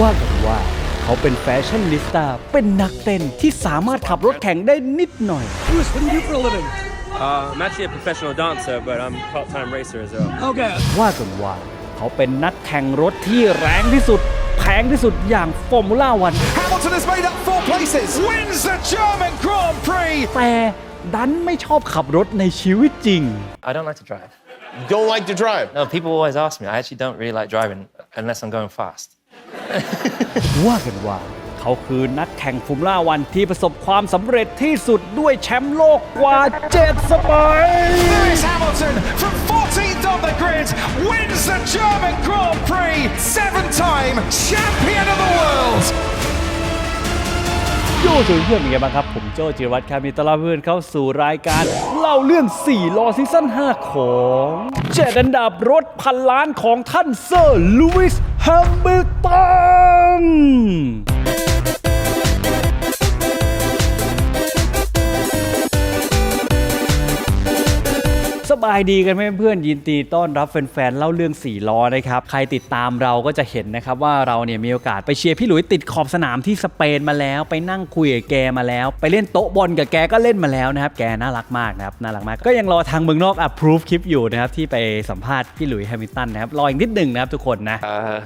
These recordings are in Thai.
ว่ากันว่าเขาเป็นแฟชั่นนิสต้าเป็นนักเต้นที่สามารถขับรถแข่งได้นิดหน่อย Bruce, what do you do for a living? Uh, I'm actually a professional dancer, but I'm a part-time racer as well. Okay. ว่ากันว่าเขาเป็นนักแข่งรถที่แรงที่สุด แพงที่สุดอย่างฟอร์มูล่าวัน Hamilton has made up four places, wins the German Grand Prix. แต่ดันไม่ชอบขับรถในชีวิตจริง I don't like to drive. Don't like to drive. No, people always ask me. I actually don't really like driving unless I'm going fast. ว่ากันว่า เขาคือนักแข่งฟอร์มูล่าวันที่ประสบความสำเร็จที่สุดด้วยแชมป์โลกกว่า 7 สมัย Lewis Hamilton from 14th on the grid wins the German Grand Prix, seven-time champion of the world. โยเจอเพื่อนเป็นไงบ้างครับ ผมโจจิรวัตรครับมีต้อนรับเพื่อนเข้าสู่รายการ เล่าเรื่อง4ล้อซีซั่น5ของเจ็ดอันดับรถพันล้านของท่านเซอร์ลูอิส แฮมิลตัน บายดีกันไหมเพื่อนยินดีต้อนรับแฟนๆเล่าเรื่อง4ล้อนะครับใครติดตามเราก็จะเห็นนะครับว่าเราเนี่ยมีโอกาสไปเชียร์พี่หลุยติดขอบสนามที่สเปนมาแล้ว ไปนั่งคุยกับแกมาแล้ว ไปเล่นโต๊ะบอลกับแกก็เล่นมาแล้วนะครับแกน่ารักมากนะครับน่ารักมาก ก็ยังรอทางเมืองนอก approve คลิปอยู่นะครับที่ไปสัมภาษณ์พี่หลุยแฮมิลตันนะครับรออีกนิดหนึ่งนะครับทุกคนนะ Uh,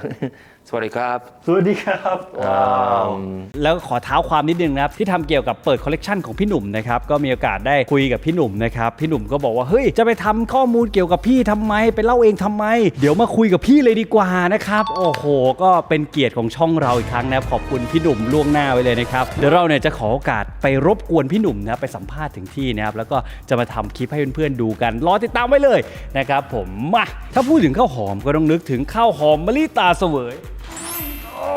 สวัสดีครับ สวัสดีครับแล้วก็ขอเท้าความนิดนึงนะครับที่ทำเกี่ยวกับเปิดคอลเลกชันของพี่หนุ่มนะครับก็มีโอกาสได้คุยกับพี่หนุ่มนะครับพี่หนุ่มก็บอกว่าเฮ้ยจะไปทำข้อมูลเกี่ยวกับพี่ทำไมไปเล่าเองทำไม เดี๋ยวมาคุยกับพี่เลยดีกว่านะครับโอ้โห ก็เป็นเกียรติของช่องเราอีกครั้งนะครับขอบคุณพี่หนุ่มล่วงหน้าไว้เลยนะครับเดี๋ยวเราเนี่ยจะขอโอกาสไปรบกวนพี่หนุ่มนะครับไปสัมภาษณ์ถึงที่นะครับแล้วก็จะมาทำคลิปให้เพื่อนๆดูกันรอติดตามไว้เลยนะครับผมมาถ้าพูดถึงข้าวหอมก็ต้องนึกถึงข้าวหอมมะลิตาเสวยโอ้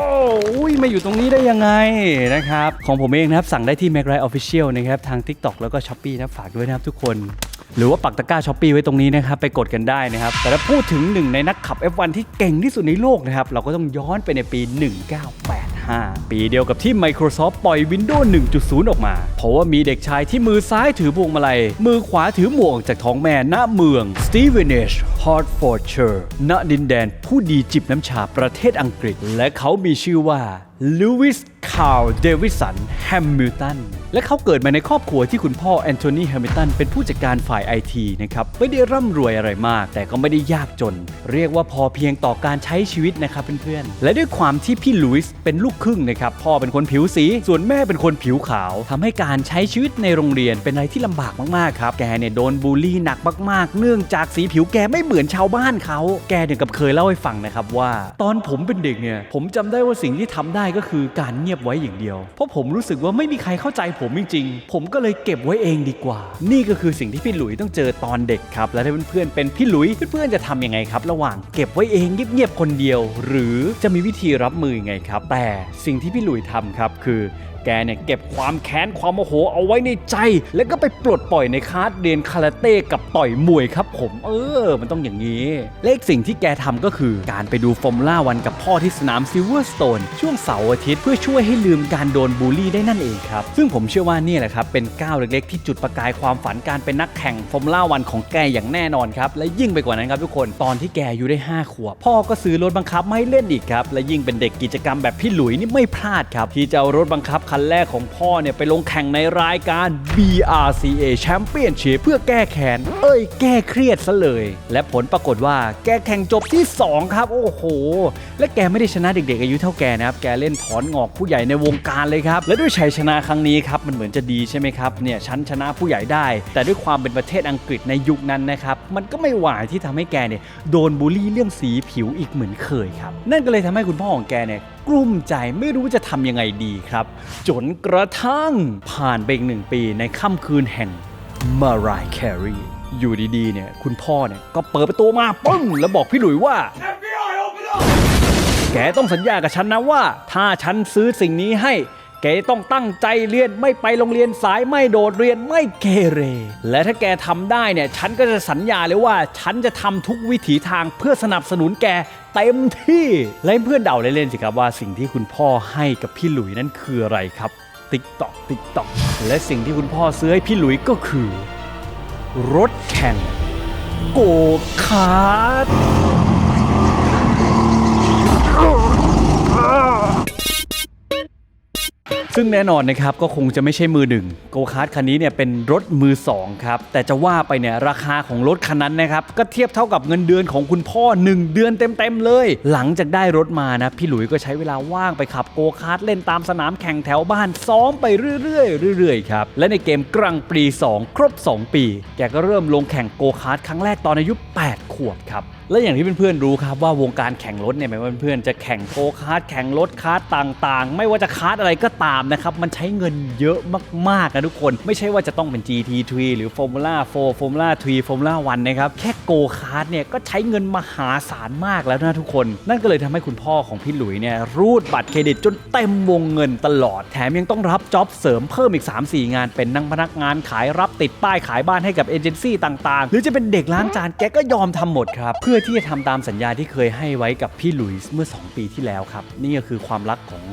อุ้ยมาอยู่ตรงนี้ได้ยังไงนะครับ ของผมเองนะครับ สั่งได้ที่ m a c r i Official นะครับ ทาง TikTok แล้วก็ s h อ p e e นะฝากด้วยนะครับทุกคน หรือว่าปักตะกร้าช้อปปีไว้ตรงนี้นะครับ ไปกดกันได้นะครับ แต่ถ้าพูดถึงหนึ่งในนักขับ F1 ที่เก่งที่สุดในโลกนะครับ เราก็ต้องย้อนไปในปี 198 2005 ปีเดียวกับที่ Microsoft ปล่อย Windows 1.0 ออกมา เพราะว่ามีเด็กชายที่มือซ้ายถือพวงมาลัย มือขวาถือหมวกออกจากท้องแม่ณเมือง Stevenage Hertfordshire ณดินแดนผู้ดีจิบน้ำชาประเทศอังกฤษ และเขามีชื่อว่าลูวิสคาร์ลเดวิสันแฮมมิลตันและเขาเกิดมาในครอบครัวที่คุณพ่อแอนโทนีแฮมิลตันเป็นผู้จัดการฝ่ายไอทีนะครับ ไม่ได้ร่ำรวยอะไรมาก แต่ก็ไม่ได้ยากจน เรียกว่าพอเพียงต่อการใช้ชีวิตนะครับเพื่อนๆ และด้วยความที่พี่ลุยส์เป็นลูกครึ่งนะครับ พ่อเป็นคนผิวสี ส่วนแม่เป็นคนผิวขาวทำให้การใช้ชีวิตในโรงเรียนเป็นอะไรที่ลำบากมากๆครับ แกเนี่ยโดนบูลลี่หนักมากๆ เนื่องจากสีผิวแกไม่เหมือนชาวบ้านเขา แกเนี่ยกับเคยเล่าให้ฟังนะครับว่า ตอนผมเป็นเด็กเนี่ยผมจำได้ว่าสิ่งที่ทำได้ก็คือการเงียบไว้อย่างเดียว เพราะผมรู้สึกว่าไม่มีใครเข้าใจผมจริงๆ ผมก็เลยเก็บไว้เองดีกว่า นี่ก็คือสิ่งที่พี่หลุยต้องเจอตอนเด็กครับ และถ้าเพื่อนๆเป็นพี่หลุยเพื่อนๆจะทำยังไงครับ ระหว่างเก็บไว้เองเงียบๆคนเดียว หรือจะมีวิธีรับมือยังไงครับ แต่สิ่งที่พี่หลุยทำครับคือ แกเนี่ยเก็บความแค้นความโมโหเอาไว้ในใจ แล้วก็ไปปลดปล่อยในคาสเรียนคาราเต้กับต่อยมวยครับผม เออ มันต้องอย่างนี้ เลขสิ่งที่แกทำก็คือการไปดูฟอร์มูล่าวันกับพ่อที่สนามซิลเวอร์สโตนช่วงเสาร์อาทิตย์เพื่อช่วยให้ลืมการโดนบูลลี่ได้นั่นเองครับ ซึ่งผมเชื่อว่านี่แหละครับ เป็นก้าวเล็กๆ ที่จุดประกายความฝันการเป็นนักแข่งฟอร์มูล่าวันของแกอย่างแน่นอนครับ และยิ่งไปกว่านั้นครับทุกคนตอนที่แกอายุได้ 5 ขวบ พ่อก็ซื้อรถบังคับไมาให้เล่นอีกครับและยิ่งเป็นเด็กกิจกรรมแบบพี่หลุยนี่ไม่พลาดครับที่จะเอารถบังคับคันแรกของพ่อเนี่ยไปลงแข่งในรายการ BRCA Championship เพื่อแก้แค้นเอ้ย แก้เครียดซะเลย และผลปรากฏว่าแกแข่งจบที่ 2 ครับ โอ้โห และแกไม่ได้ชนะเด็กๆอายุเท่าแกนะครับ แกเล่นถอนงอกผู้ใหญ่ในวงการเลยครับ และด้วยชัยชนะครั้งนี้ครับ มันเหมือนจะดีใช่ไหมครับ เนี่ยฉันชนะผู้ใหญ่ได้ แต่ด้วยความเป็นประเทศอังกฤษในยุคนั้นนะครับ มันก็ไม่หวายที่ทำให้แกเนี่ยโดนบูลลี่เรื่องสีผิวอีกเหมือนเคยครับ นั่นก็เลยทำให้คุณพ่อของแกเนี่ย กลุ้มใจไม่รู้จะทำยังไงดีครับ จนกระทั่งผ่านไปอีกหนึ่งปีในค่ำคืนแห่งมารายแครีอยู่ดีๆเนี่ยคุณพ่อเนี่ยก็เปิดประตูมาปึ้งแล้วบอกพี่หลุยว่า แกต้องสัญญากับฉันนะว่า ถ้าฉันซื้อสิ่งนี้ให้ แกต้องตั้งใจเรียนไม่ไปโรงเรียนสายไม่โดดเรียนไม่เกเร และถ้าแกทำได้เนี่ยฉันก็จะสัญญาเลยว่าฉันจะทำทุกวิถีทางเพื่อสนับสนุนแกเต็มที่และเพื่อนเดาเล่นๆสิครับว่าสิ่งที่คุณพ่อให้กับพี่หลุยนั้นคืออะไรครับติ๊กตอกติ๊กตอกและสิ่งที่คุณพ่อซื้อให้พี่หลุยก็คือ รถแข่ง โกคาร์ท ซึ่งแน่นอนนะครับก็คงจะไม่ใช่มือหนึ่งโกคาร์ทคันนี้เนี่ยเป็นรถมือสองครับแต่จะว่าไปเนี่ยราคาของรถคันนั้นนะครับก็เทียบเท่ากับเงินเดือนของคุณพ่อ 1 เดือนเต็มๆเลย หลังจากได้รถมานะพี่หลุยก็ใช้เวลาว่างไปขับโกคาร์ทเล่นตามสนามแข่งแถวบ้านซ้อมไปเรื่อยๆเรื่อยๆครับและในเกมกรังปรี 2 ครบ 2 ปี แกก็เริ่มลงแข่งโกคาร์ทครั้งแรกตอนอายุ 8 ขวบครับ และอย่างที่เพื่อนๆรู้ครับว่าวงการแข่งรถเนี่ยไม่ว่าเพื่อนๆจะแข่งโกคาร์ทแข่งรถคาร์ทต่างๆ ไม่ว่าจะคาร์ทอะไรก็ตามนะครับมันใช้เงินเยอะมากๆนะทุกคน ไม่ใช่ว่าจะต้องเป็น GT3 หรือ Formula 4 Formula 3 Formula 1นะครับแค่โกคาร์ทเนี่ยก็ใช้เงินมหาศาลมากแล้วนะทุกคน นั่นก็เลยทำให้คุณพ่อของพี่หลุยเนี่ยรูดบัตรเครดิตจนเต็มวงเงินตลอดแถมยังต้องรับจ็อบเสริมเพิ่มอีก 3-4 งาน เป็นนั่งพนักงานขายรับติดป้ายขายบ้านให้กับเอเจนซี่ต่างๆ หรือจะเป็นเด็กล้างจานแกก็ยอมทำหมดครับเพื่ออที่จะทำตามสัญญาที่เคยให้ไว้กับพี่หลุยส์เมื่อ 2 ปีที่แล้วครับ นี่ก็คือความรักของ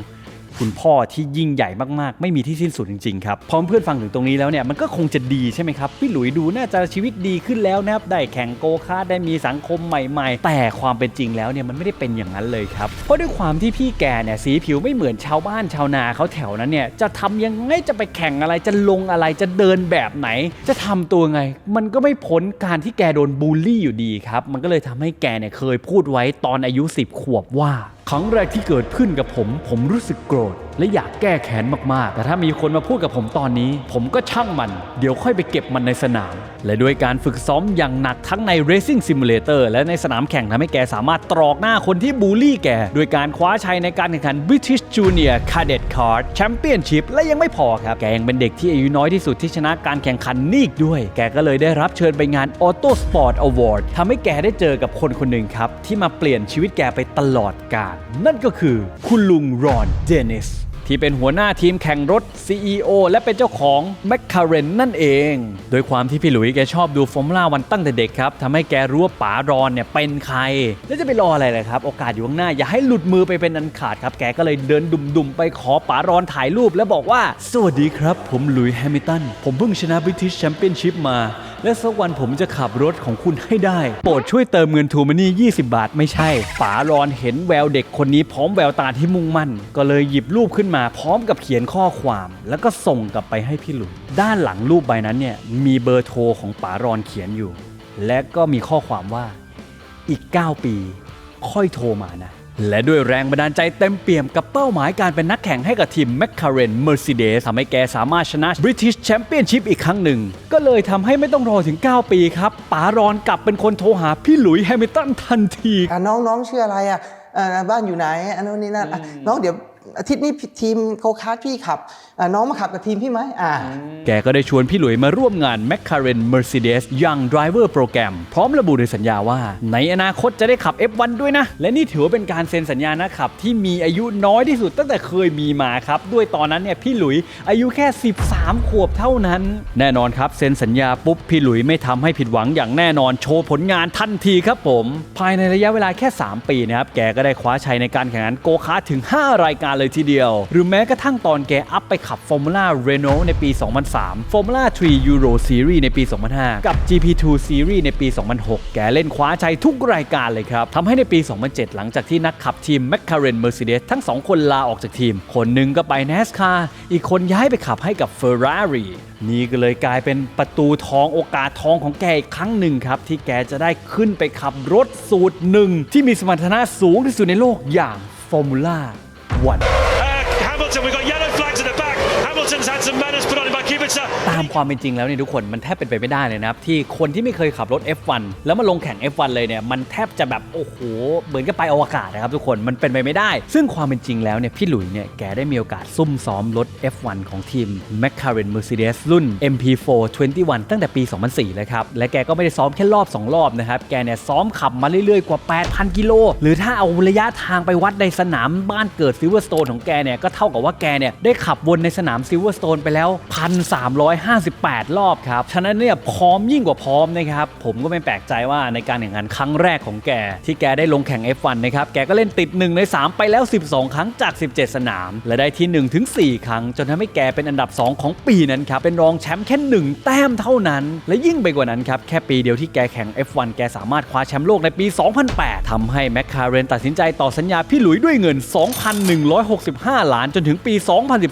คุณพ่อที่ยิ่งใหญ่มากๆ ไม่มีที่สิ้นสุดจริงๆครับพอเพื่อนฟังถึงตรงนี้แล้วเนี่ยมันก็คงจะดีใช่ไหมครับพี่หลุยดูน่าจะชีวิตดีขึ้นแล้วนะครับได้แข่งโกคาร์ทได้มีสังคมใหม่ๆ แต่ความเป็นจริงแล้วเนี่ยมันไม่ได้เป็นอย่างนั้นเลยครับเพราะด้วยความที่พี่แกเนี่ยสีผิวไม่เหมือนชาวบ้านชาวนาเขาแถวนั้นเนี่ยจะทำยังไงจะไปแข่งอะไรจะลงอะไรจะเดินแบบไหน จะทำตัวไง มันก็ไม่พ้นการที่แกโดนบูลลี่อยู่ดีครับมันก็เลยทำให้แกเนี่ยเคยพูดไว้ตอนอายุ 10 ขวบว่า ครั้งแรกที่เกิดขึ้นกับผม ผมรู้สึกโกรธ และอยากแก้แค้นมากๆ แต่ถ้ามีคนมาพูดกับผมตอนนี้ ผมก็ช่างมัน เดี๋ยวค่อยไปเก็บมันในสนาม และด้วยการฝึกซ้อมอย่างหนักทั้งใน Racing Simulator และในสนามแข่งทำให้แกสามารถตรอกหน้าคนที่บูลลี่แกด้วยการคว้าชัยในการแข่งขัน British Junior Cadet Kart Championship และยังไม่พอครับ แกยังเป็นเด็กที่อายุน้อยที่สุดที่ชนะการแข่งขันนี่อีกด้วย แกก็เลยได้รับเชิญไปงาน Auto Sport Award ทำให้แกได้เจอกับคนคนหนึ่งครับที่มาเปลี่ยนชีวิตแกไปตลอดกาลนั่นก็คือคุณลุงรอนเดนิสที่เป็นหัวหน้าทีมแข่งรถ CEO และเป็นเจ้าของ McLaren นั่นเอง โดยความที่พี่หลุยแกชอบดูฟอร์มูล่าวันตั้งแต่เด็กครับทำให้แกรู้ว่าป๋ารอนเนี่ยเป็นใคร แล้วจะไปรออะไรเลยครับ โอกาสอยู่ข้างหน้า อย่าให้หลุดมือไปเป็นอันขาดครับ แกก็เลยเดินดุ่มๆ ไปขอป๋ารอนถ่ายรูป แล้วบอกว่า สวัสดีครับ ผมหลุยส์แฮมิลตันผมเพิ่งชนะ British Championship มา และสักวันผมจะขับรถของคุณให้ได้ โปรดช่วยเติมเงินทูมานี่20 บาทไม่ใช่ป๋ารอนเห็นแววเด็กคนนี้พร้อมแววตาที่มุ่งมั่น ก็เลยหยิบรูปขึ้นมาพร้อมกับเขียนข้อความ แล้วก็ส่งกลับไปให้พี่หลุยด้านหลังรูปใบนั้นเนี่ยมีเบอร์โทรของป๋ารอนเขียนอยู่ และก็มีข้อความว่าอีก 9 ปี ค่อยโทรมานะ และด้วยแรงบันดาลใจเต็มเปี่ยมกับเป้าหมายการเป็นนักแข่งให้กับทีม McLaren Mercedes ทำให้แกสามารถชนะ British Championship อีกครั้งหนึ่ง ก็เลยทำให้ไม่ต้องรอถึง 9 ปีครับป๋ารอนกลับเป็นคนโทรหาพี่หลุยส์แฮมิลตันทันทีอะน้องน้องชื่ออะไรอะเอ่อบ้านอยู่ไหนอันนู้นนี่นั่นอะน้องเดี๋ยวอาทิตย์นี้ทีมโคคาร์ทพี่ขับอะน้องมาขับกับทีมพี่ไหมอ่าแกก็ได้ชวนพี่หลุยมาร่วมงาน McLaren Mercedes Young Driver Program พร้อมระบุในสัญญาว่า ในอนาคตจะได้ขับ F1 ด้วยนะ และนี่ถือว่าเป็นการเซ็นสัญญานะขับ ที่มีอายุน้อยที่สุดตั้งแต่เคยมีมาครับ ด้วยตอนนั้นเนี่ยพี่หลุยอายุแค่ 13 ขวบเท่านั้น แน่นอนครับ เซ็นสัญญาปุ๊บ พี่หลุยไม่ทำให้ผิดหวังอย่างแน่นอนโชว์ผลงานทันทีครับผม ภายในระยะเวลาแค่ 3 ปีนะครับแกก็ได้คว้าชัยในการแข่งขันโกคาร์ถึง 5 รายการเลยทีเดียว หรือแม้กระทั่งตอนแกอัพไปขับ Formula Renault ในปี 2003 Formula 3 Euro Series ในปี 2005 กับ GP2 Series ในปี 2006 แกเล่นคว้าชัยทุกรายการเลยครับทำให้ในปี 2007 หลังจากที่นักขับทีม McLaren Mercedes ทั้ง2คนลาออกจากทีม คนหนึ่งก็ไป NASCAR อีกคนย้ายไปขับให้กับ Ferrari นี่ก็เลยกลายเป็นประตูทองโอกาสทองของแกอีกครั้งหนึ่งครับ ที่แกจะได้ขึ้นไปขับรถสูตรหนึ่งที่มีสมรรถนะสูงที่สุดในโลกอย่าง Formula 1 Uh, Hamilton, we got yellow Middleton's had some ตามความเป็นจริงแล้วเนี่ยทุกคนมันแทบเป็นไปไม่ได้เลยนะครับ ที่คนที่ไม่เคยขับรถ F1 แล้วมาลงแข่ง F1 เลยเนี่ยมันแทบจะแบบโอ้โหเหมือนกับไปอวกาศนะครับทุกคนมันเป็นไปไม่ได้ ซึ่งความเป็นจริงแล้วเนี่ยพี่หลุยเนี่ยแกได้มีโอกาสซุ่มซ้อมรถ F1 ของทีม McLaren Mercedes รุ่น MP4 21 ตั้งแต่ปี 2004เลยครับและแกก็ไม่ได้ซ้อมแค่รอบ 2 รอบนะครับแกเนี่ยซ้อมขับมาเรื่อยๆกว่า 8,000 กิโลหรือถ้าเอาระยะทางไปวัดในสนามบ้านเกิดซิลเวอร์สโตนของแกเนี่ยก็เท่ากับว่าแกเนี่ยได้ขับวนในสนามซิลเวอร์สโตนไปแล้ว1,358 รอบครับ ฉะนั้นเนี่ยพร้อมยิ่งกว่าพร้อมนะครับ ผมก็ไม่แปลกใจว่าในการแข่งขันครั้งแรกของแก ที่แกได้ลงแข่ง F1 นะครับ แกก็เล่นติด 1 ใน 3 ไปแล้ว 12 ครั้งจาก 17 สนาม และได้ที่ 1 ถึง 4 ครั้ง จนทำให้แกเป็นอันดับ 2 ของปีนั้นครับ เป็นรองแชมป์แค่ 1 แต้มเท่านั้น และยิ่งไปกว่านั้นครับ แค่ปีเดียวที่แกแข่ง F1 แกสามารถคว้าแชมป์โลกในปี 2008ทำให้แมคคาเรนตัดสินใจต่อสัญญาพี่หลุยด้วยเงิน 2,165 ล้านจนนถึงปี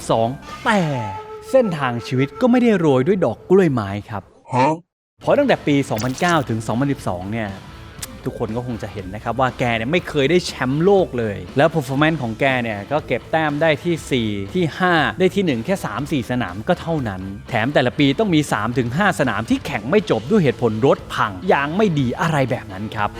2012 แต่ เส้นทางชีวิตก็ไม่ได้โรยด้วยดอกกล้วยไม้ครับเพราะตั้งแต่ปี 2009 ถึง 2012 เนี่ย ทุกคนก็คงจะเห็นนะครับว่าแกเนี่ยไม่เคยได้แชมป์โลกเลย แล้ว performance ของแกเนี่ย ก็เก็บแต้มได้ที่ 4 ที่ 5 ได้ที่ 1 แค่ 3-4 สนามก็เท่านั้น แถมแต่ละปีต้องมี 3-5 สนามที่แข่งไม่จบด้วยเหตุผลรถพังยางไม่ดีอะไรแบบนั้นครับ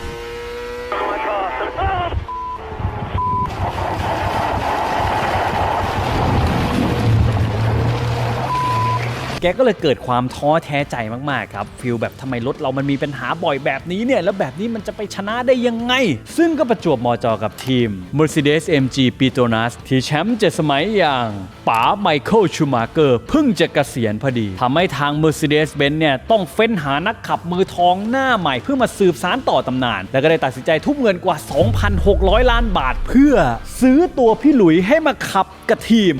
แกก็เลยเกิดความท้อแท้ใจมากๆครับฟิลแบบทำไมรถเรามันมีปัญหาบ่อยแบบนี้เนี่ย แล้วแบบนี้มันจะไปชนะได้ยังไง ซึ่งก็ประจวบมอจอกับทีม Mercedes MG Petronas ที่แชมป์เจ็ดสมัยอย่างป๋าไมเคิลชูมาเกอร์เพิ่งจะเกษียณพอดีทำให้ทาง Mercedes-Benz เนี่ยต้องเฟ้นหานักขับมือทองหน้าใหม่เพื่อมาสืบสารต่อตำนาน แล้วก็ได้ตัดสินใจทุ่มเงินกว่า 2,600 ล้านบาท เพื่อซื้อตัวพี่หลุยให้มาขับกับทีม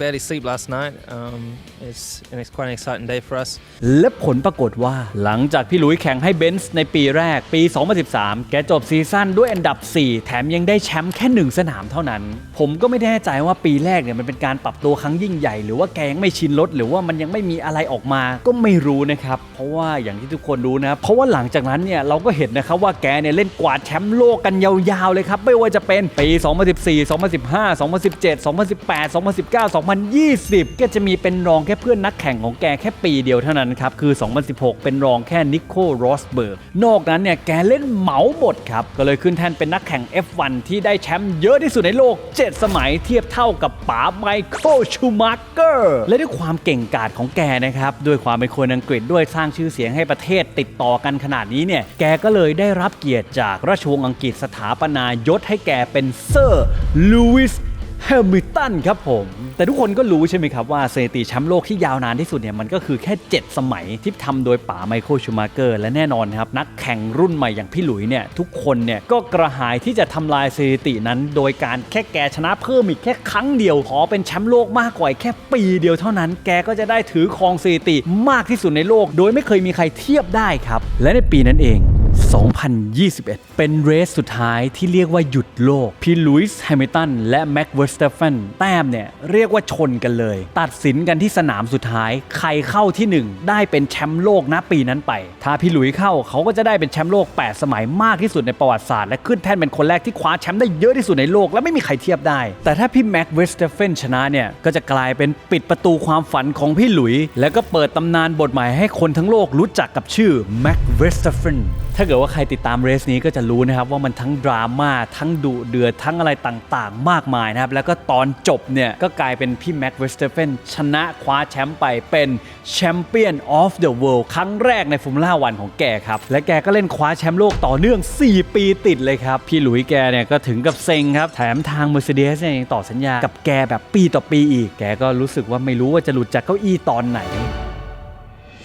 barely sleep last night. Um, it's, an, quite an exciting day for us. และผลปรากฏว่าหลังจากพี่หลุยแข่งให้เบนซ์ในปีแรกปี 2013 แกจบซีซั่นด้วยอันดับ 4 แถมยังได้แชมป์แค่ 1 สนามเท่านั้น ผมก็ไม่แน่ใจว่าปีแรกเนี่ยมันเป็นการปรับตัวครั้งยิ่งใหญ่ หรือว่าแกยังไม่ชินรถ หรือว่ามันยังไม่มีอะไรออกมา ก็ไม่รู้นะครับ เพราะว่าอย่างที่ทุกคนรู้นะ เพราะว่าหลังจากนั้นเนี่ยเราก็เห็นนะครับว่าแกเนี่ยเล่นกวาดแชมป์โลกกันยาวๆเลยครับไม่ว่าจะเป็นปี 2014 2015 2017 2018 2019 2020 ก็จะมีเป็นรองค่เพื่อนนักแข่งของแกแค่ปีเดียวเท่านั้นครับ คือ 2016 เป็นรองแค่นิโคโรสเบิร์ก นอกนั้นเนี่ยแกเล่นเหมาหมดครับ ก็เลยขึ้นแทนเป็นนักแข่ง F1 ที่ได้แชมป์เยอะที่สุดในโลก 7 สมัยเทียบเท่ากับป๋าไมเคิลชูมาร์เกอร์ และด้วยความเก่งกาจของแกนะครับด้วยความเป็นคนอังกฤษด้วยสร้างชื่อเสียงให้ประเทศติดต่อกันขนาดนี้เนี่ยแกก็เลยได้รับเกียรติจากราชวงศ์อังกฤษสถาปนายศให้แกเป็นเซอร์ลูอิส แฮมิลตันครับผม แต่ทุกคนก็รู้ใช่ไหมครับว่าสถิติแชมป์โลกที่ยาวนานที่สุดเนี่ยมันก็คือแค่ 7 สมัยที่ทำโดยป๋าไมเคิลชูมาเกอร์และแน่นอนครับ นักแข่งรุ่นใหม่อย่างพี่หลุยเนี่ย ทุกคนเนี่ยก็กระหายที่จะทำลายสถิตินั้น โดยการแค่แกชนะเพิ่มอีกแค่ครั้งเดียว ขอเป็นแชมป์โลกมากกว่าอีกแค่ปีเดียวเท่านั้น แกก็จะได้ถือครองสถิติมากที่สุดในโลก โดยไม่เคยมีใครเทียบได้ครับและในปีนั้นเอง 2021 เป็นเรสสุดท้ายที่เรียกว่าหยุดโลก พี่ลุยส์แฮมิลตันและแม็กเวอร์สเตฟนแต้มเนี่ยเรียกว่าชนกันเลย ตัดสินกันที่สนามสุดท้าย ใครเข้าที่ 1 ได้เป็นแชมป์โลกณปีนั้นไป ถ้าพี่ลุยเข้าเขาก็จะได้เป็นแชมป์โลก 8 สมัยมากที่สุดในประวัติศาสตร์และขึ้นแท่นเป็นคนแรกที่คว้าแชมป์ได้เยอะที่สุดในโลกและไม่มีใครเทียบได้ แต่ถ้าพี่แม็กเวสเตฟนชนะเนี่ยก็จะกลายเป็นปิดประตูความฝันของพี่หลุย แล้วก็เปิดตำนานบทใหม่ให้คนทั้งโลกรู้จักกับชื่อแม็กเวสเตฟน ถ้าเกิดว่าใครติดตามเรสนี้ก็จะรู้นะครับว่ามันทั้งดราม่าทั้งดุเดือดทั้งอะไรต่างๆ มากมายนะครับแล้วก็ตอนจบเนี่ยก็กลายเป็นพี่แม็กเวสเตอร์เฟนชนะคว้าแชมป์ไปเป็นแชมเปี้ยนออฟเดอะเวิลด์ครั้งแรกในฟอร์มูล่าวันของแกครับ และแกก็เล่นคว้าแชมป์โลกต่อเนื่อง 4 ปีติดเลยครับ พี่หลุยแกเนี่ยก็ถึงกับเซ็งครับ แถมทาง Mercedes เนี่ยยังต่อสัญญากับแกแบบปีต่อปีอีก แกก็รู้สึกว่าไม่รู้ว่าจะหลุดจากเก้าอี้ตอนไหน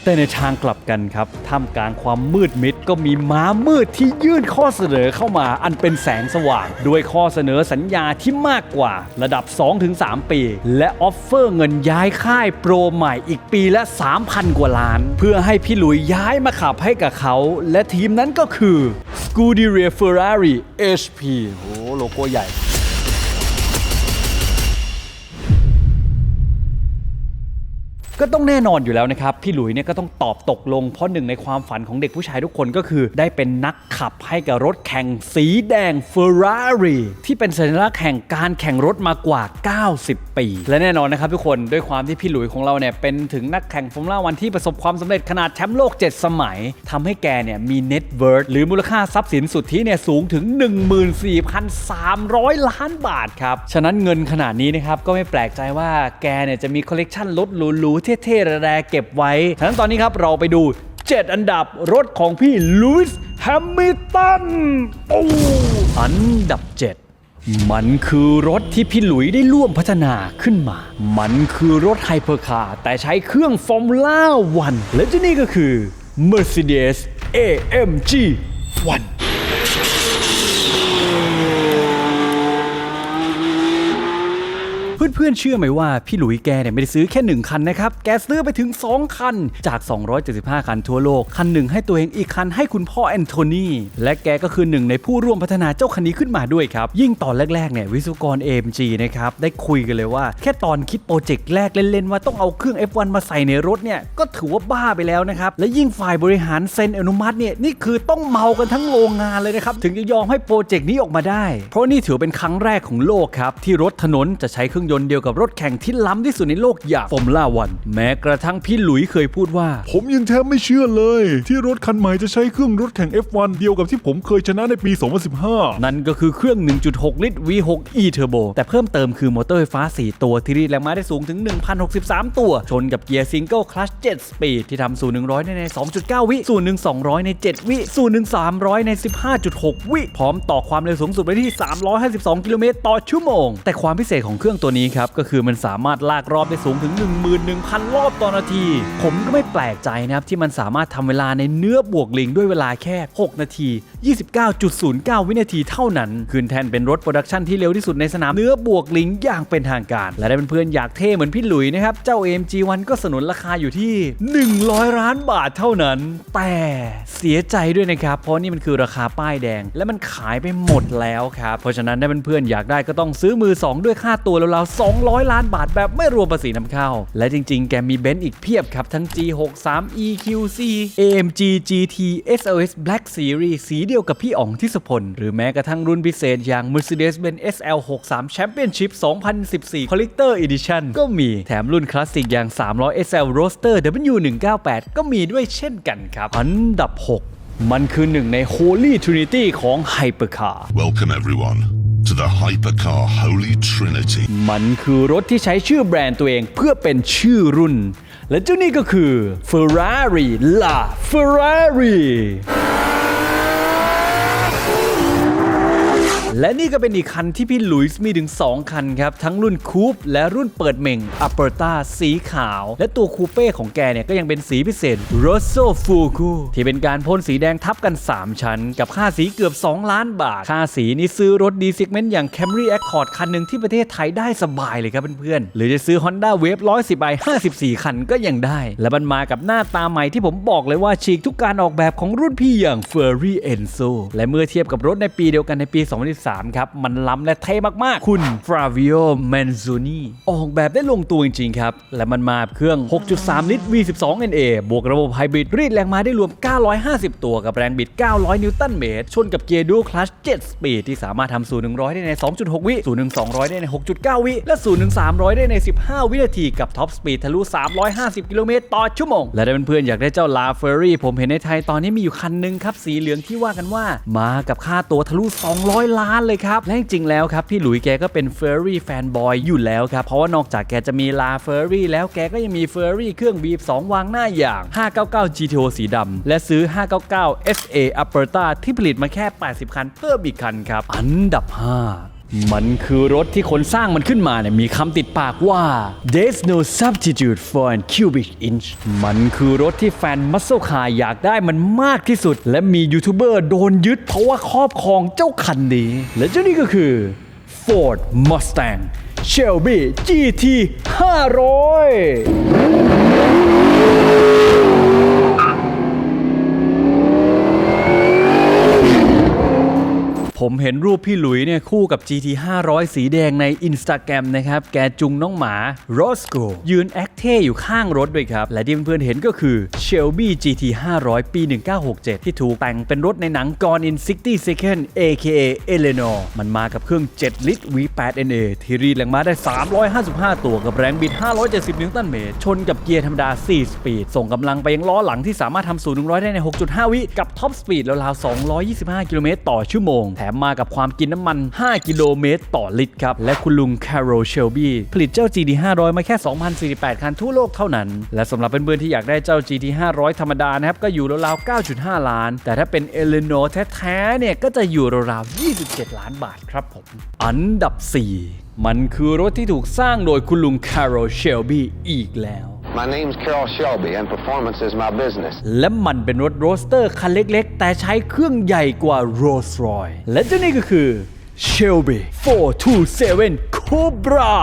แต่ในทางกลับกันครับท่ามกลางความมืดมิดก็มีม้ามืดที่ยื่นข้อเสนอเข้ามาอันเป็นแสงสว่าง ด้วยข้อเสนอสัญญาที่มากกว่าระดับ 2-3 ปี และออฟเฟอร์เงินย้ายค่ายโปรใหม่อีกปีละ 3,000 กว่าล้าน เพื่อให้พี่หลุยย้ายมาขับให้กับเขา และทีมนั้นก็คือ Scuderia Ferrari HP โอ้โลโก้ใหญ่ ก็ต้องแน่นอนอยู่แล้วนะครับ พี่หลุยเนี่ยก็ต้องตอบตกลง เพราะหนึ่งในความฝันของเด็กผู้ชายทุกคนก็คือ ได้เป็นนักขับให้กับรถแข่งสีแดง Ferrari ที่เป็นสัญลักษณ์แห่งการแข่งรถมากว่า 90 ปี และแน่นอนนะครับทุกคนด้วยความที่พี่หลุยของเราเนี่ยเป็นถึงนักแข่งฟอร์มูล่าวันที่ประสบความสำเร็จขนาดแชมป์โลก 7 สมัยทำให้แกเนี่ยมี Net Worth หรือมูลค่าทรัพย์สินสุทธิเนี่ยสูงถึง 14,300 ล้านบาทครับฉะนั้นเงินขนาดนี้นะครับก็ไม่แปลกใจว่าแกเนี่ยจะมีคอลเลกชันรถหรูๆเท่ๆแรงๆเก็บไว้ฉะนั้นตอนนี้ครับเราไปดู 7 อันดับรถของพี่ลุยส์แฮมมิลตันอันดับ 7มันคือรถที่พี่หลุยได้ร่วมพัฒนาขึ้นมา มันคือรถไฮเปอร์คาร์แต่ใช้เครื่องฟอร์มูล่าวันและที่นี่ก็คือ Mercedes AMG 1 เพื่อนๆเชื่อไหมว่าพี่หลุยแกเนี่ยไม่ได้ซื้อแค่ 1 คันนะครับ แกซื้อไปถึง 2 คัน จาก 275 คันทั่วโลก คันหนึ่งให้ตัวเองอีกคันให้คุณพ่อแอนโทนีและแกก็คือหนึ่งในผู้ร่วมพัฒนาเจ้าคันนี้ขึ้นมาด้วยครับ ยิ่งตอนแรกๆเนี่ยวิศวกร AMG นะครับได้คุยกันเลยว่า แค่ตอนคิดโปรเจกต์แรกเล่นๆว่าต้องเอาเครื่อง F1 มาใส่ในรถเนี่ยก็ถือว่าบ้าไปแล้วนะครับและยิ่งฝ่ายบริหารเซ็นอนุมัติเนี่ยนี่คือต้องเมากันทั้งโรงงานเลยนะครับถึงจะยอมให้โปรเจกต์นี้ออกมาได้ เพราะนี่ถือเป็นครั้งแรกของโลกครับที่รถถนนจะใช้เครื่องยนต์เดียวกับรถแข่งที่ล้ำที่สุดในโลกอย่างฟอร์มูล่าวัน แม้กระทั่งพี่หลุยเคยพูดว่า ผมยังแทบไม่เชื่อเลย ที่รถคันใหม่จะใช้เครื่องรถแข่ง F1 เดียวกับที่ผมเคยชนะในปี 2015 นั่นก็คือเครื่อง 1.6 ลิตร V6 e Turbo แต่เพิ่มเติมคือมอเตอร์ไฟฟ้า 4 ตัวที่รีดแรงม้าได้สูงถึง 1,063 ตัว ชนกับเกียร์ซิงเกิลคลัช7สปีดที่ทำ0 100 ใน 2.9 วิ0 1 200 ใน 7 วิ0 1 300 ใน 15.6 วิพร้อมต่อความเร็วสูงสุดไปที่ 352 กิโลเมตรต่อชั่วโมง แต่ความพิเศษของเครื่องตัวนี้ครับก็คือมันสามารถลากรอบได้สูงถึง 11,000 รอบต่อนาที ผมก็ไม่แปลกใจนะครับที่มันสามารถทำเวลาในเนื้อบวกลิงด้วยเวลาแค่ 6 นาที 29.09 วินาทีเท่านั้น คืนแทนเป็นรถโปรดักชันที่เร็วที่สุดในสนามเนื้อบวกลิงอย่างเป็นทางการ และได้เป็นเพื่อนอยากเท่เหมือนพี่หลุยนะครับ เจ้า AMG 1 ก็สนุนราคาอยู่ที่ 100 ล้านบาทเท่านั้น แต่เสียใจด้วยนะครับ เพราะนี่มันคือราคาป้ายแดง และมันขายไปหมดแล้วครับ เพราะฉะนั้นได้เป็นเพื่อนอยากได้ก็ต้องซื้อมือ 2 ด้วยค่าตัวราวๆ200 ล้านบาทแบบไม่รวมภาษีนำเข้า และจริงๆ แกมีเบนซ์อีกเพียบครับ ทั้ง G63 EQC AMG GT SLS Black Series สีเดียวกับพี่อ๋องทิศพล หรือแม้กระทั่งรุ่นพิเศษอย่าง Mercedes-Benz SL63 Championship 2014 Collector Edition ก็มีแถมรุ่นคลาสสิกอย่าง 300 SL Roadster W198 ก็มีด้วยเช่นกันครับ อันดับ 6 มันคือหนึ่งใน Holy Trinity ของ Hypercar Welcome, everyone, to the Hypercar Holy Trinity. มันคือรถที่ใช้ชื่อแบรนด์ตัวเองเพื่อเป็นชื่อรุ่น และเจ้านี่ก็คือ Ferrari La Ferrari และนี่ก็เป็นอีกคันที่พี่หลุยส์มีถึง 2 คันครับ ทั้งรุ่นคูปและรุ่นเปิดเม่ง a p e r t a สีขาว และตัวคูเป้ของแกเนี่ยก็ยังเป็นสีพิเศษ Rosso Fuku ที่เป็นการพ่นสีแดงทับกัน 3 ชั้น กับค่าสีเกือบ 2 ล้านบาท ค่าสีนี่ซื้อรถดีซิกเมนต์อย่าง Camry Accord คันหนึ่งที่ประเทศไทยได้สบายเลยครับเพื่อนๆหรือจะซื้อ Honda Wave 110 i 54 คันก็ยังได้ และมันมากับหน้าตาใหม่ที่ผมบอกเลยว่าฉีกทุกการออกแบบของรุ่นพี่อย่าง Ferrari Enzo และเมื่อเทียบกับรถในปีเดียวกันในปี3 ครับ มันล้ำและเท่มากๆ คุณ Flavio Manzoni ออกแบบได้ลงตัวจริงๆครับ และมันมาเครื่อง 6.3 ลิตร V12 NA บวกระบบไฮบริดรีดแรงม้าได้รวม 950 ตัวกับแรงบิด 900 นิวตันเมตร ชนกับเกียร์ดูคลัช7สปีดที่สามารถทำ0 100 ได้ใน 2.6 วิ0 1 200 ได้ใน 6.9 วิ และ0 1 300 ได้ใน 15 วินาทีกับท็อปสปีดทะลุ 350 กิโลเมตรต่อชั่วโมง และถ้าเพื่อนๆอยากได้เจ้าลาเฟอรี่ผมเห็นในไทยตอนนี้มีอยู่คันหนึงครับสีเหลืองที่ว่ากันว่า มากับค่าตัวทะลุ 200 ล้านเลยครับและจริงแล้วครับพี่หลุยแกก็เป็นเฟอร์รี่แฟนบอยอยู่แล้วครับ เพราะว่านอกจากแกจะมีลาเฟอร์รี่แล้วแกก็ยังมีเฟอร์รี่เครื่องบีบ2วางหน้าอย่าง 599 GTO สีดำและซื้อ 599 SA a p e r t a ที่ผลิตมาแค่ 80 คันเพิ่มอีกคันครับ อันดับ 5 มันคือรถที่คนสร้างมันขึ้นมาเนี่ยมีคำติดปากว่า there's no substitute for an cubic inch มันคือรถที่แฟนมัสโซคาอยากได้มันมากที่สุด และมียูทูบเบอร์โดนยึดเพราะว่าครอบครองเจ้าคันนี้ และเจ้านี่ก็คือ Ford Mustang Shelby GT 500 ผมเห็นรูปพี่หลุยเนี่ยคู่กับ GT 500 สีแดงใน Instagram นะครับ แกจุงน้องหมา Roscoe ยืนแอคเท่อยู่ข้างรถด้วยครับ และที่เพื่อนๆเห็นก็คือ Shelby GT 500 ปี 1967 ที่ถูกแต่งเป็นรถในหนัง Gone in 60 Seconds aka Eleanor มันมากับเครื่อง 7 ลิตร V8 NA ที่รีดแรงม้าได้ 355 ตัวกับแรงบิด 570 นิวตันเมตร ชนกับเกียร์ธรรมดา 4 สปีด ส่งกำลังไปยังล้อหลังที่สามารถทำ0 100 ได้ใน 6.5 วิ กับท็อปสปีดราวๆ225 กิโลเมตรต่อชั่วโมง แถมมากับความกินน้ำมัน 5 กิโลเมตรต่อลิตรครับ และคุณลุงแคโรเชลบี้ผลิตเจ้า GT 500 มาแค่ 2,048 คันทั่วโลกเท่านั้น และสำหรับเพื่อนๆที่อยากได้เจ้า GT 500 ธรรมดานะครับ ก็อยู่ราวๆ 9.5 ล้าน แต่ถ้าเป็นเอเลโนแท้ๆเนี่ยก็จะอยู่ราวๆ 27 ล้านบาทครับผม อันดับ 4 มันคือรถที่ถูกสร้างโดยคุณลุงแคโรเชลบี้อีกแล้ว My name's Carol Shelby, and performance is my business. และมันเป็นรถโรสเตอร์คันเล็ก ๆ แต่ใช้เครื่องใหญ่กว่า Rolls Royce และเจ้านี่ก็คือ Shelby 427 Cobra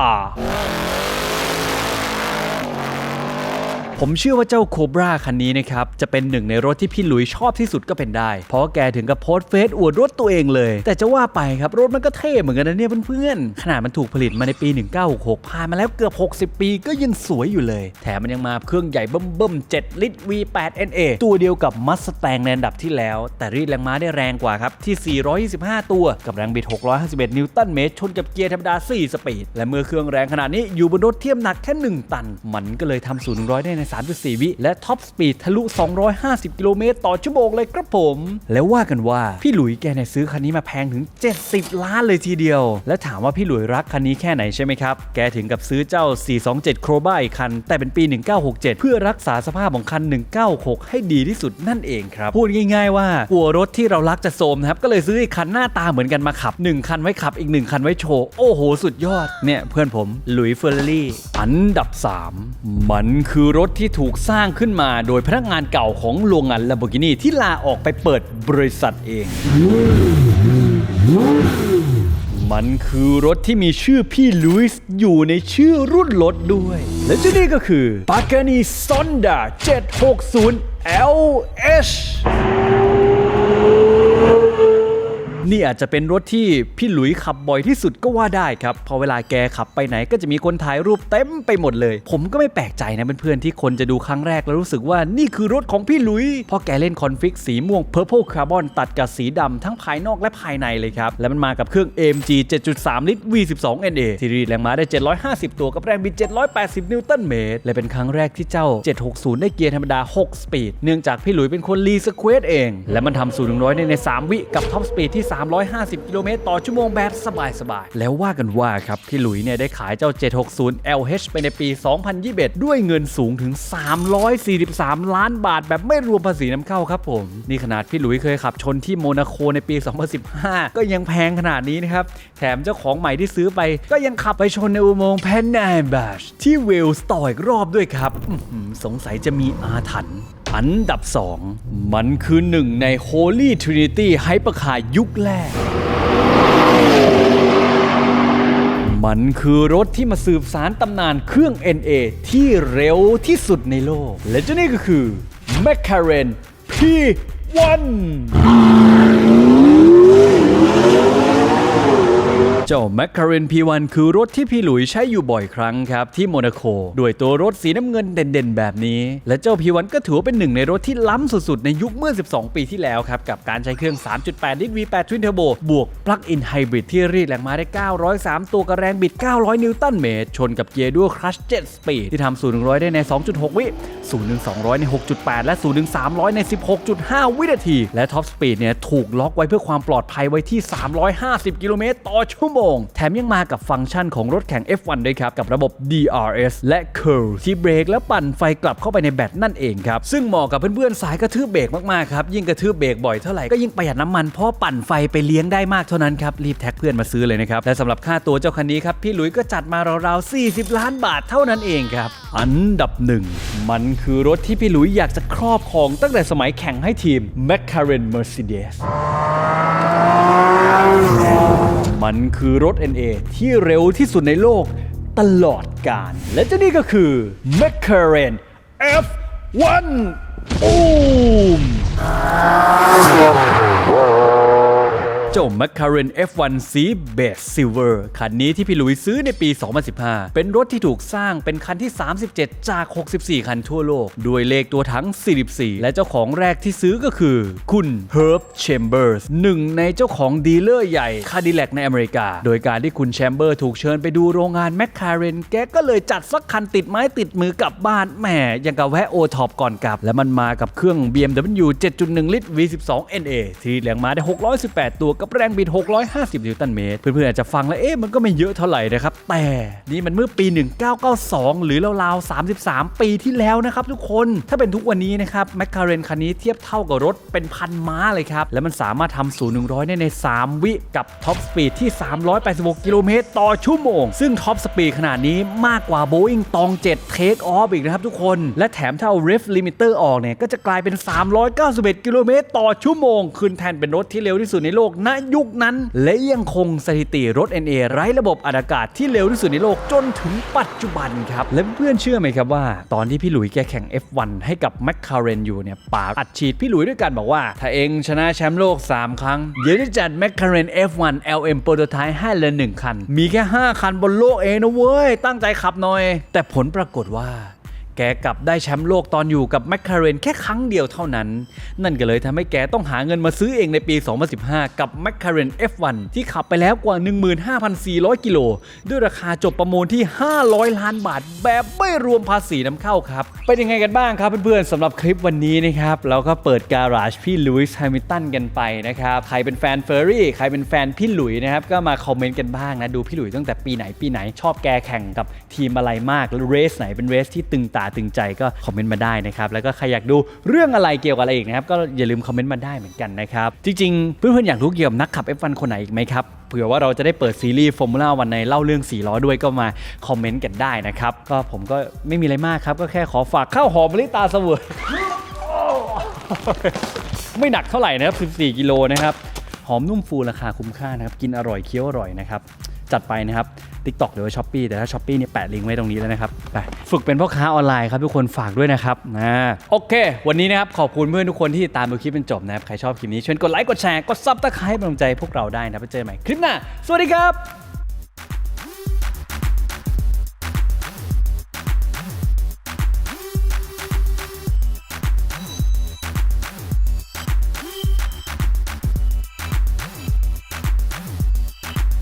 ผมเชื่อว่าเจ้าโคบราคันนี้นะครับ จะเป็นหนึ่งในรถที่พี่หลุยชอบที่สุดก็เป็นได้ เพราะแกถึงกับโพสเฟซอวดรถตัวเองเลย แต่จะว่าไปครับ รถมันก็เท่เหมือนกันนะเนี่ยเพื่อนๆ ขนาดมันถูกผลิตมาในปี 1966 ผ่านมาแล้วเกือบ 60 ปีก็ยังสวยอยู่เลย แถมมันยังมาเครื่องใหญ่เบิ่มๆ 7 ลิตร V8 NA ตัวเดียวกับมัสแตงในอันดับที่แล้ว แต่รีดแรงม้าได้แรงกว่าครับที่ 425 ตัวกับแรงบิด 651 นิวตันเมตรชนกับเกียร์ธรรมดา 4 สปีดและเมื่อเครื่องแรงขนาดนี้อยู่บนรถเทียมหนักแค่ 1 ตัน มันก็เลยทำ0 100ได้ใน3.4 วิ และท็อปสปีดทะลุ 250 กิโลเมตรต่อชั่วโมงเลยครับผม แล้วว่ากันว่าพี่หลุยแกเนี่ยซื้อคันนี้มาแพงถึง 70 ล้านเลยทีเดียว และถามว่าพี่หลุยรักคันนี้แค่ไหนใช่ไหมครับ แกถึงกับซื้อเจ้า 427 โครบ้าอีกคัน แต่เป็นปี 1967 เพื่อรักษาสภาพของคัน 196 ให้ดีที่สุดนั่นเองครับ พูดง่าย ๆ ว่ากลัวรถที่เรารักจะโทมนะครับ ก็เลยซื้ออีกคันหน้าตาเหมือนกันมาขับ 1 คันไว้ขับอีก 1 คันไว้โชว์ โอ้โห สุดยอดเนี่ยเพื่อนผมหลุยเฟอร์รารี่อันดับ 3 มันคือรถที่ที่ถูกสร้างขึ้นมาโดยพนักงานเก่าของโรงงานลาโบกินีที่ลาออกไปเปิดบริษัทเอง มันคือรถที่มีชื่อพี่ลุยส์อยู่ในชื่อรุ่นรถด้วย และที่นี่ก็คือ Pagani Sonda 760 LH นี่อาจจะเป็นรถที่พี่หลุยขับบ่อยที่สุดก็ว่าได้ครับ พอเวลาแกขับไปไหนก็จะมีคนถ่ายรูปเต็มไปหมดเลย ผมก็ไม่แปลกใจนะเพื่อนๆที่คนจะดูครั้งแรกแล้วรู้สึกว่านี่คือรถของพี่หลุยพราะแกเล่นคอนฟิกสีม่วง Purple Carbon ตัดกับสีดำทั้งภายนอกและภายในเลยครับ และมันมากับเครื่อง AMG 7.3 ลิตร V12 NA ที่รีดแรงม้าได้ 750 ตัวกับแรงบิด 780 นิวตันเมตร และเป็นครั้งแรกที่เจ้า 760 ได้เกียร์ธรรมดา 6 สปีด เนื่องจากพี่หลุยเป็นคนรีสควตเอง และมันทำ0 100 ใน 3 วิกับท็อปสปีดที่350 กิโลเมตรต่อชั่วโมงแบบสบายๆ แล้วว่ากันว่าครับ พี่หลุยเนี่ยได้ขายเจ้า 760 LH ไปในปี 2021 ด้วยเงินสูงถึง 343 ล้านบาท แบบไม่รวมภาษีน้ำเข้าครับผม นี่ขนาดพี่หลุยเคยขับชนที่โมนาโคในปี 2015 ก็ยังแพงขนาดนี้นะครับ แถมเจ้าของใหม่ที่ซื้อไป ก็ยังขับไปชนในอุโมงค์แพนนาบัชที่เวลส์ต่ออีกรอบด้วยครับสงสัยจะมีอาถรรพ์ อันดับ 2 มันคือหนึ่งใน Holy Trinity ไฮเปอร์คาร์ยุคแรก มันคือรถที่มาสืบสารตำนานเครื่อง NA ที่เร็วที่สุดในโลก และเจ้านี่ก็คือ McLaren P1 เจ้า McLaren P1 คือรถที่พี่หลุยใช้อยู่บ่อยครั้งครับ ที่โมนาโคด้วยตัวรถสีน้ำเงินเด่นๆ แบบนี้ และเจ้า P1 ก็ถือว่าเป็นหนึ่งในรถที่ล้ำสุดๆ ในยุคเมื่อ 12 ปีที่แล้วครับ กับการใช้เครื่อง 3.8 ลิตร V8 Twin Turbo บวก Plug-in Hybrid ที่รีดแรงม้าได้ 903 ตัวกระแรงบิด 900 นิวตันเมตร ชนกับเกียร์ด้วยคลัช7 Speed ที่ทำ0 100 ได้ใน 2.6 วิ0 1 200 ใน 6.8 และ0 1 300 ใน 16.5 วินาที และท็อปสปีดเนี่ยถูกล็อกไว้เพื่อความปลอดภัยไว้ที่ 350 กิโลเมตรต่อชั่วโมง แถมยังมากับฟังก์ชันของรถแข่ง F1 ด้วยครับ กับระบบ DRS และ Curve ที่เบรกแล้วปั่นไฟกลับเข้าไปในแบตนั่นเองครับ ซึ่งเหมาะกับเพื่อนๆ สายกระทืบเบรกมากๆครับ ยิ่งกระทืบเบรกบ่อยเท่าไหร่ก็ยิ่งประหยัดน้ำมันเพราะปั่นไฟไปเลี้ยงได้มากเท่านั้นครับรีบแท็กเพื่อนมาซื้อเลยนะครับและสำหรับค่าตัวเจ้าคันนี้ครับพี่หลุยก็จัดมาราวๆ40 ล้านบาทเท่านั้นเองครับอันดับหนึ่งมันคือรถที่พี่หลุยอยากจะครอบครองตั้งแต่สมัยแข่งให้ทีม McLaren Mercedes มันคือรถ NA ที่เร็วที่สุดในโลกตลอดกาล และเจ้านี่ก็คือ McLaren F1 o o m เบสซิลเวอร์คันนี้ที่พี่ลุยซื้อในปี 2015 เป็นรถที่ถูกสร้างเป็นคันที่ 37 จาก 64 คันทั่วโลก ด้วยเลขตัวถัง 44 และเจ้าของแรกที่ซื้อก็คือ คุณ Herb Chambers หนึ่งในเจ้าของดีลเลอร์ใหญ่ Cadillac ในอเมริกา โดยการที่คุณแชมเบอร์ถูกเชิญไปดูโรงงาน McLaren แกก็เลยจัดสักคันติดไม้ติดมือกลับบ้านแหมยังกับแวะโอท็อปก่อนกลับ และมันมากับเครื่อง BMW 7.1 ลิตร V12 NA ที่แรงม้าได้ 618 ตัวกับแรงบิด 650 นิวตันเมตร เพื่อนๆอาจจะฟังแล้วเอ๊ะมันก็ไม่เยอะเท่าไหร่นะครับ แต่นี่มันเมื่อปี 1992 หรือราวๆ 33 ปีที่แล้วนะครับทุกคน ถ้าเป็นทุกวันนี้นะครับแมคคาเรนคันนี้เทียบเท่ากับรถเป็นพันม้าเลยครับ และมันสามารถทำ0 100ได้ใน 3 วิกับท็อปสปีดที่ 386 กิโลเมตรต่อชั่วโมง ซึ่งท็อปสปีดขนาดนี้มากกว่า Boeing ตอง 7 Take Off อีกนะครับทุกคน และแถมถ้าเอา Ref Limiter ออกเนี่ยก็จะกลายเป็น 391 กิโลเมตรต่อชั่วโมงขึ้นแทนเป็นรถที่เร็วที่สุดในโลกณยุคนั้น และยังคงสถิติรถ NA ไร้ระบบอัดอากาศที่เร็วที่สุดในโลกจนถึงปัจจุบันครับ และเพื่อนเชื่อไหมครับว่า ตอนที่พี่หลุยแกแข่ง F1 ให้กับ m c l a r e n อยู่เนี่ยปากอัดฉีดพี่หลุยด้วยกันบอกว่า ถ้าเองชนะแชมป์โลก 3 ครั้ง เดี๋ยวจะจัด m c l a r e n F1 LM Prototype ให้เลย1คัน มีแค่ 5 คันบนโลกเองนะเว้ย ตั้งใจขับหน่อย แต่ผลปรากฏว่า แกกลับได้แชมป์โลกตอนอยู่กับ m c l a r e n แค่ครั้งเดียวเท่านั้น นั่นก็เลยทำให้แกต้องหาเงินมาซื้อเองในปี 2015 กับ m c l a r e n F1 ที่ขับไปแล้วกว่า 15,400 กิโล ด้วยราคาจบประมูลที่ 500 ล้านบาท แบบไม่รวมภาษีน้ำเข้าครับ เป็นยังไงกันบ้างครับเพื่อนๆสำหรับคลิปวันนี้นะครับ เราก็เปิดการาจพี่ลุยส์แฮมิลตันกันไปนะครับ ใครเป็นแฟนเฟอร์รี่ใครเป็นแฟนพี่หลุยนะครับก็มาคอมเมนต์กันบ้างนะดูพี่หลุยตั้งแต่ปีไหนปีไหนชอบแกแข่งกับทีมอะไรมากเรสไหนเป็นเรสที่ตึงตาตึงใจก็คอมเมนต์มาได้นะครับ แล้วก็ใครอยากดูเรื่องอะไรเกี่ยวกับอะไรอีกนะครับ ก็อย่าลืมคอมเมนต์มาได้เหมือนกันนะครับ จริงๆ เพื่อนๆ อยากรู้เกี่ยวกับนักขับ F1 คนไหนอีกไหมครับเผื่อว่าเราจะได้เปิดซีรีส์ฟอร์มูล่าวันในเล่าเรื่อง4ล้อด้วยก็มาคอมเมนต์กันได้นะครับก็ผมก็ไม่มีอะไรมากครับก็แค่ขอฝากข้าวหอมมะลิตาเสวยไม่หนักเท่าไหร่นะครับ 14 กิโลนะครับ หอมนุ่มฟูราคาคุ้มค่านะครับ กินอร่อยเคี้ยวอร่อยนะครับ จัดไปนะครับ TikTok หรือว่า Shopee แต่ถ้า Shopee เนี่ยแปะลิงก์ไว้ตรงนี้แล้วนะครับไปฝึกเป็นพ่อค้าออนไลน์ครับทุกคนฝากด้วยนะครับนะโอเค วันนี้นะครับขอบคุณเพื่อนทุกคนที่ตามดูคลิปเป็นจบนะครับใครชอบคลิปนี้ช่วยกดไลค์กดแชร์กดซับตะไคร้เป็นกำลังใจพวกเราได้นะไปเจอกันใหม่คลิปหน้าสวัสดีครับ